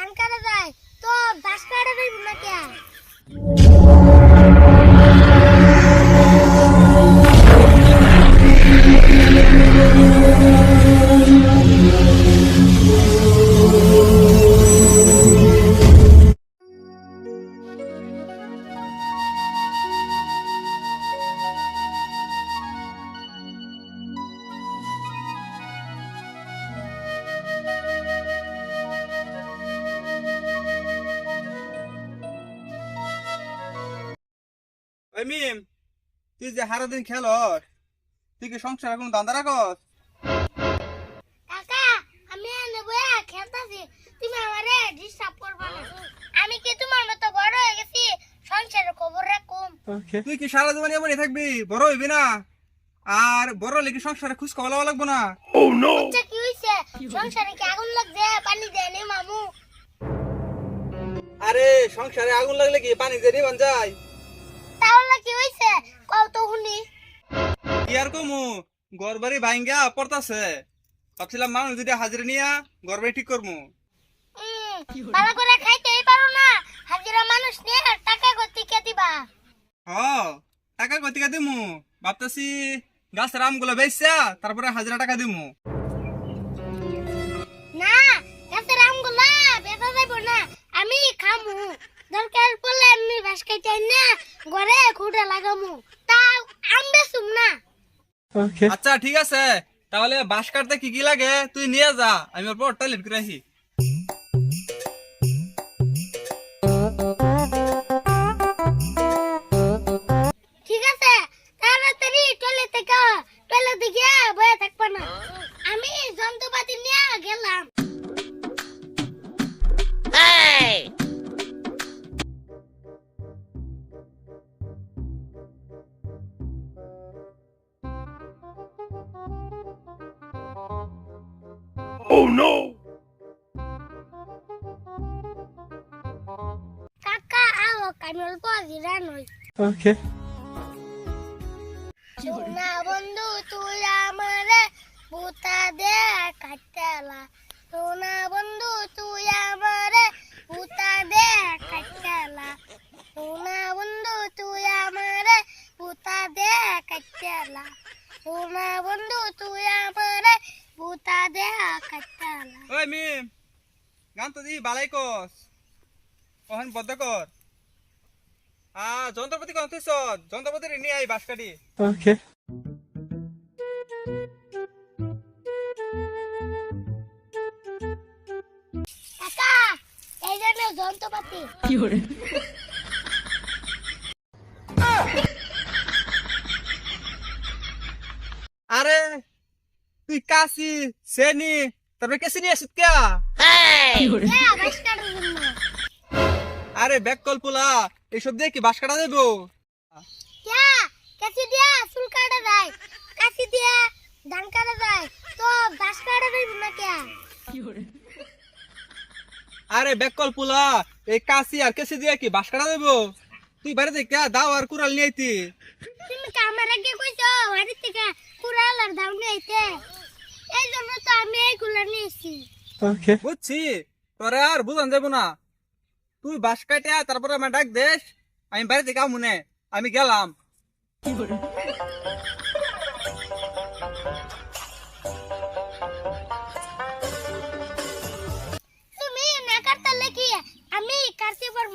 ধান কাটা যায় তো বাস কাটা দেব না কে মিম তুই যে হারা দিন খেলস তুই কি সংসার কোনো দান্দা রাখস? কাকা আমি এনে বয়া খেলতাছি। তুমি আমারে ডিস্টার্ব করবা না। আমি কি তোমার মতো বড় হয়ে গেছি? সংসারের খবর রাখুম। তুই কি সারা জীবন এমনই থাকবি? বড় হইবি না? আর বড় লেগে সংসারে খুশ খাওয়া লাগবো না? আচ্ছা কি হইছে? সংসারে কি আগুন লাগছে? পানি দেয় নি মামু। আরে সংসারে আগুন লাগলে কি পানি দিয়ে নিবান যায়? হইছে কও তো শুনি। কি আর কমু ঘর বাড়ি ভাঙ্গা পড়তাছে। ভাবছিলাম মানুষ যদি হাজিরা নিয়া ঘর ঠিক করমু। ভালো করে খাইতেই পারো না। হাজিরা মানুষ নিয়ে টাকা গতি কে দিবা? হ টাকা কতিকা দিমু? ভাবতাছি গাছের আমগুলো বেচছা তারপরে হাজিরা টাকা দিমু। আচ্ছা ঠিক আছে। তাহলে বাস কাটতে কি কি লাগে? তুই নিয়ে যা, আমি ওর পর টয়লেট করে আসি। কাকা আও আমি অল্প জিরা নই সোনা বন্ধু তুই আমারে বুতা দে কাটালা সোনা বন্ধু তুই আমারে বুতা দে কাটালা সোনা বন্ধু তুই আমারে বুতা দে কাটালা সোনা বন্ধু তুই আমারে বুতা দে কাটালা ওই মিম গান তো দি বালাই কস। ওখান বদ্ধ কর। আ যন্ত্রপাতি কোন তুই যন্ত্রপাতি নিয়ে আই বাঁশ কাটি কাকা এই জন্য যন্ত্রপাতি। আরে তুই কাশি সেনি তারপরে কেসি নিয়ে আসিত কে আরে ব্যাক কল পোলা এইসব দিয়ে কি বাস কাটা দেবো? আরে ব্যাক কল পোলা এই কাছি আর কেসি দিয়ে কি বাস কাটা দেবো? তুই বাড়ি থেকে দাও আর কুড়াল নিয়ে আইতি। তুমি কামার আগে কইছো বাড়ি থেকে কুড়াল আর দাও নিয়ে আইতে। বুঝছি? তোরে আর বুঝান যাব না। তুই বাস কাটে তারপরে আমার ডাক দেশ আমি বাড়ি থেকে মনে আমি গেলাম। তুমি না কাটতে কি আমি কাটতে পারব।